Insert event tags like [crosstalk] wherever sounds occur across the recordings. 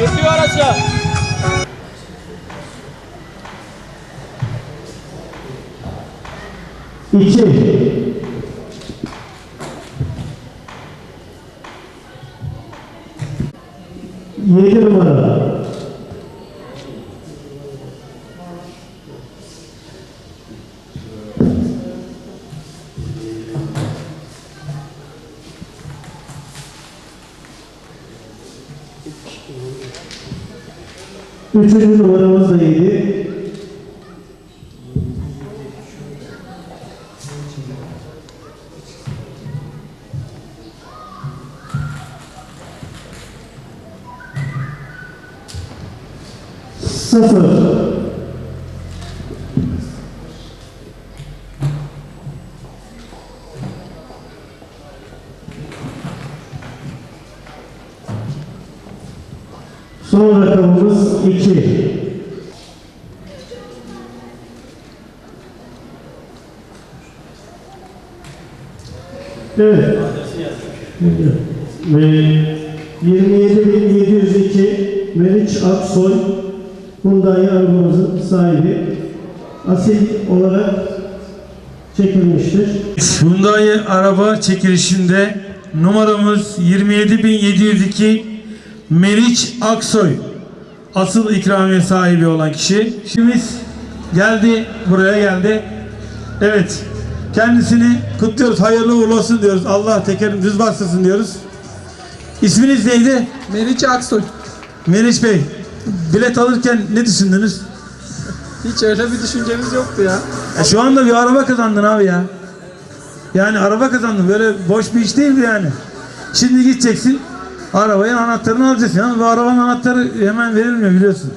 月曜嵐だ1家での Üçüncü numaramız da yedi. Sıfır. Son rakamımız iki. Evet. Ve 27702 Meriç Aksoy Hyundai arabamızın sahibi asil olarak çekilmiştir. Hyundai araba çekilişinde numaramız 27702 Meriç Aksoy asıl ikramiye sahibi olan kişi. Şimdimiz geldi buraya geldi. Evet kendisini kutluyoruz. Hayırlı uğurlu olsun diyoruz. Allah tekerini düz bastırsın diyoruz. İsminiz neydi? Meriç Aksoy. Meriç Bey. Bilet alırken ne düşündünüz? Hiç öyle bir düşüncemiz yoktu ya. Ya şu anda bir araba kazandın abi ya. Yani araba kazandın. Böyle boş bir iş değildi yani. Şimdi gideceksin. Arabanın anahtarını alacaksın. Yani bu arabanın anahtarı hemen verilmiyor biliyorsun.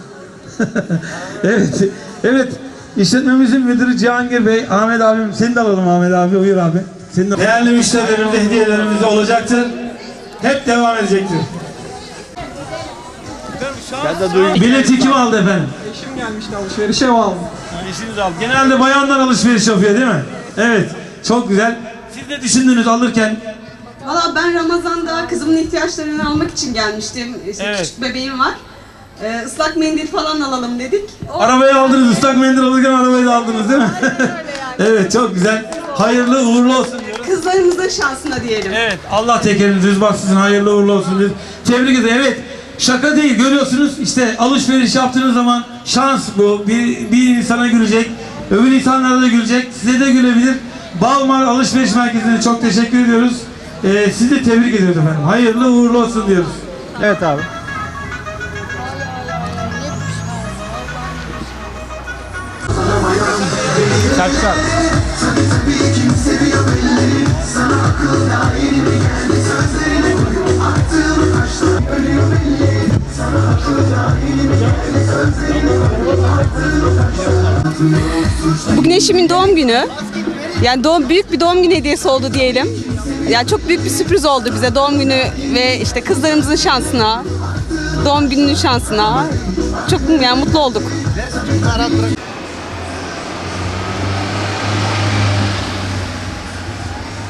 [laughs] evet. Evet. İşletmemizin müdürü Cihangir Bey, Ahmet abim, seni de alalım Ahmet abi, buyur abi. Senin de... Değerli müşterilerimize hediyelerimiz de olacaktır. Hep devam edecektir. Bileti kim aldı efendim? Eşim gelmişti alışverişe o aldı. İşiniz al. Genelde bayanlar alışveriş yapıyor değil mi? Evet. Çok güzel. Siz ne düşündünüz alırken? Valla ben Ramazan'da kızımın ihtiyaçlarını almak için gelmiştim. İşte Evet. Küçük bebeğim var. Ee, ıslak mendil falan alalım dedik. O, Arabayı aldınız, ıslak mendil alırken arabayı da aldınız değil mi? [laughs] evet, çok güzel. Hayırlı uğurlu olsun diyoruz. Kızlarımızın şansına diyelim. Evet, Allah tekeriniz düz baksın, hayırlı uğurlu olsun. Biz tebrik ederim. Evet, şaka değil, görüyorsunuz işte alışveriş yaptığınız zaman şans bu. Bir, bir insana gülecek, öbür insanlara da gülecek, size de gülebilir. Balmar Alışveriş Merkezi'ne çok teşekkür ediyoruz. Ee, sizi de tebrik ediyoruz efendim. Hayırlı uğurlu olsun diyoruz. Evet abi. Kaçlar? Bugün eşimin doğum günü. Yani doğum, büyük bir doğum günü hediyesi oldu diyelim. Yani çok büyük bir sürpriz oldu bize doğum günü ve işte kızlarımızın şansına, doğum gününün şansına. Çok yani mutlu olduk.